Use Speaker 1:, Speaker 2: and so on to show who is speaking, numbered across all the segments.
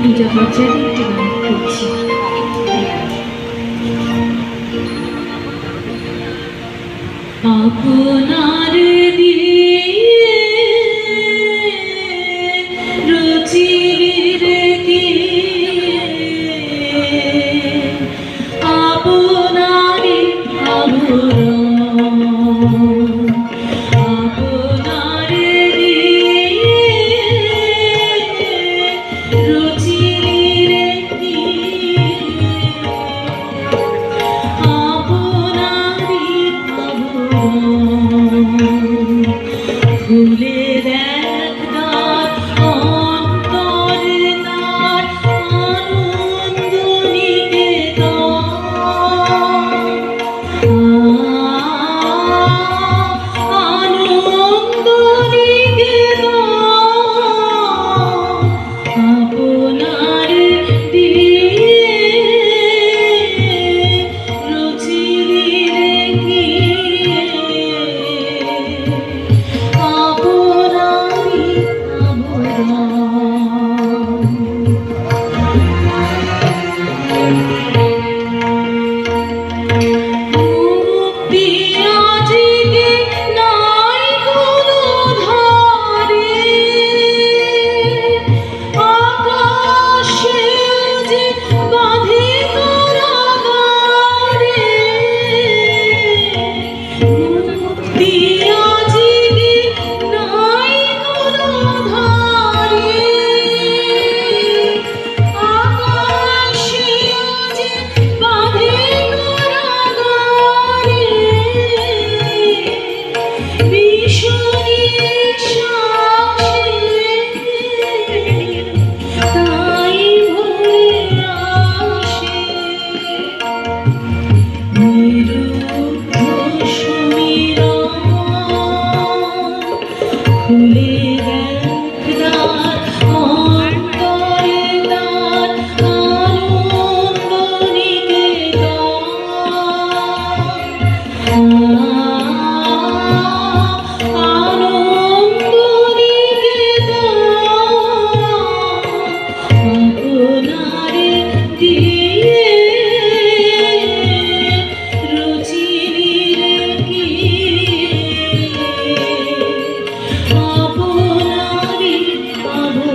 Speaker 1: পূজা পর্যায়ে একটি গান করছি আপনার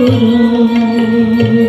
Speaker 1: করুন